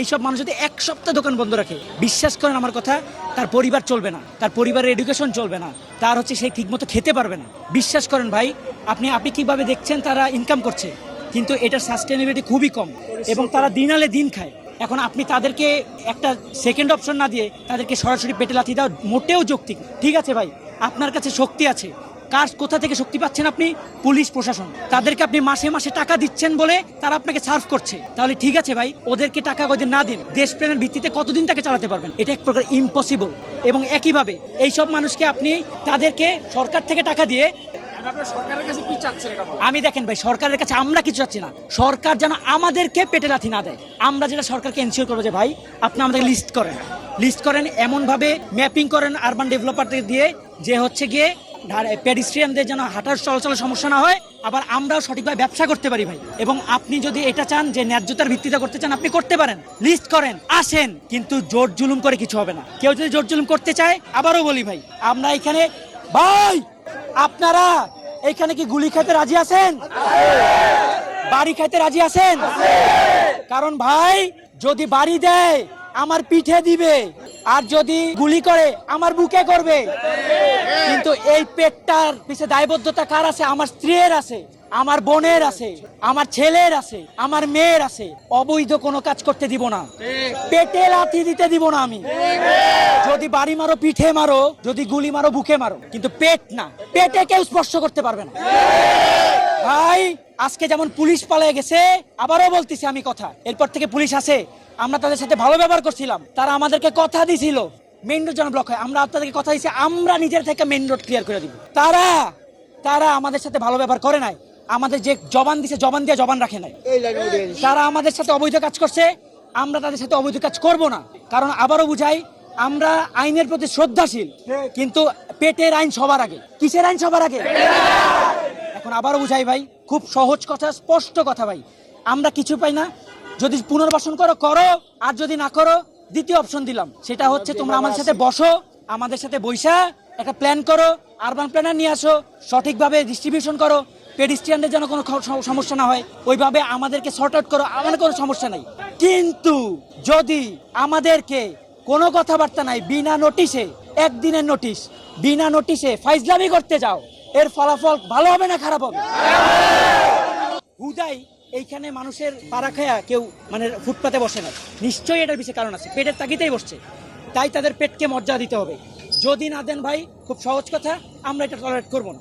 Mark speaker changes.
Speaker 1: এইসব মানুষ যদি এক সপ্তাহ দোকান বন্ধ রাখে, বিশ্বাস করেন আমার কথা, তার পরিবার চলবে না, তার পরিবারের এডুকেশন চলবে না, তার হচ্ছে সে ঠিকমতো খেতে পারবে না। বিশ্বাস করেন ভাই, আপনি আপনি কীভাবে দেখছেন তারা ইনকাম করছে, কিন্তু এটার সাস্টেনেবিলিটি খুবই কম এবং তারা দিন আলে দিন খায়। এখন আপনি তাদেরকে একটা সেকেন্ড অপশন না দিয়ে তাদেরকে সরাসরি পেটে লাথি দেওয়া মোটেও যৌক্তিক ঠিক আছে ভাই, আপনার কাছে শক্তি আছে কার কোথা থেকে শক্তি পাচ্ছেন আপনি? পুলিশ, প্রশাসন। তাদেরকে আপনি মাসে মাসে টাকা দিচ্ছেন বলে তারা আপনাকে সার্ভ করছে। তাহলে ঠিক আছে ভাই, ওদেরকে টাকা ওদের না দিন, দেশপ্রেমের ভিত্তিতে কতদিন তাকে চালাতে পারবেন? এটা এক প্রকার ইম্পসিবল এবং একইভাবে, এইসব মানুষকে আপনি তাদেরকে সরকার থেকে টাকা দিয়ে? আমি দেখেন ভাই, সরকারের কাছে আমরা কিছু চাচ্ছি না। সরকার যেন আমাদেরকে পেটে লাথি না দেয়। আমরা যেটা সরকারকে এনশিওর করব যে ভাই, আপনি আমাদের লিস্ট করেন। লিস্ট করেন, এমনভাবে ম্যাপিং করেন আরবান ডেভেলপারদের দিয়ে, যে হচ্ছে গিয়ে পেডিস্ট্রিয়ানদের যেন হাঁটার চলাচলের সমস্যা না হয়, আবার আমরাও সঠিকভাবে ব্যবসা করতে পারি ভাই। এবং আপনি যদি এটা চান যে ন্যায্যতার ভিত্তিতে করতে চান, আপনি করতে পারেন। লিস্ট করেন, আসেন, কিন্তু জোর জুলুম করে কিছু হবে না। কেউ যদি জোর জুলুম করতে চায়, আবারও বলি ভাই, আমরা এখানে ভাই, আপনারা এখানে কি গুলি খেতে রাজি আছেন? বাড়ি খাইতে রাজি আছেন? কারণ ভাই, যদি বাড়ি দেয়, আমার পিঠে দিবে। আর যদি গুলি করে, আমার বুকে করবে। কিন্তু এই পেটটার পিছে দায়বদ্ধতা কার আছে? আমার স্ত্রীর আছে, আমার বোনের আছে, আমার ছেলের আছে, আমার মেয়ের আছে। অবৈধ কোনো কাজ করতে দিব না। পেটে লাথি দিতে দিব না আমি। যদি বাড়ি মারো, পিঠে মারো, যদি গুলি মারো, বুকে মারো। কিন্তু পেট না। পেটে কেউ স্পর্শ করতে পারবে না। ভাই, আজকে যেমন পুলিশ পালিয়ে গেছে, আবারও বলতেছি আমি কথা। এরপর থেকে পুলিশ আছে। আমরা তাদের সাথে ভালো ব্যবহার করছিলাম। তারা আমাদেরকে কথা দিছিল। মেইন রোড যেন ব্লক হয় আমরা তাদেরকে কথা দিয়েছি আমরা নিজের থেকে মেইন রোড ক্লিয়ার করে দিব। তারা তারা আমাদের সাথে ভালো ব্যবহার করে নাই আমাদের যে জবান দিছে জবান দিয়ে জবান রাখে নাই। তারা আমাদের সাথে অবৈধ কাজ করছে আমরা তাদের সাথে অবৈধ কাজ করব না। কারণ আবারও বুঝাই আমরা আইনের প্রতি শ্রদ্ধাশীল কিন্তু পেটের আইন সবার আগে। কিসের আইন সবার আগে? এখন আবারও বুঝাই ভাই খুব সহজ কথা স্পষ্ট কথা ভাই। আমরা কিছু পাই না যদি পুনর্বাসন করো করো আর যদি না করো দ্বিতীয় অপশন দিলাম। সেটা হচ্ছে তোমরা আমাদের সাথে বসো আমাদের সাথে বৈশা একটা প্ল্যান করো আরবান প্ল্যানার নিয়ে আসো সঠিকভাবে ডিস্ট্রিবিউশন করো পেডিস্ট্রিয়ানদের যেন কোনো সমস্যা না হয় ওইভাবে আমাদেরকে সর্ট আউট করো আমাদের কোনো সমস্যা নাই। কিন্তু যদি আমাদেরকে কোনো কথাবার্তা নাই বিনা নোটিশে একদিনের নোটিশ বিনা নোটিশে ফাইজলামি করতে যাও এর ফলাফল ভালো হবে না খারাপ হবে? হুদাই এইখানে মানুষের পাড়া খায়া কেউ মানে ফুটপাতে বসে না। নিশ্চয়ই এটার পিছিয়ে কারণ আছে। পেটের তাগিতেই বসছে। তাই তাদের পেটকে মর্যাদা দিতে হবে। যদি না দেন ভাই, খুব সহজ কথা, আমরা এটা টলারেট করব না।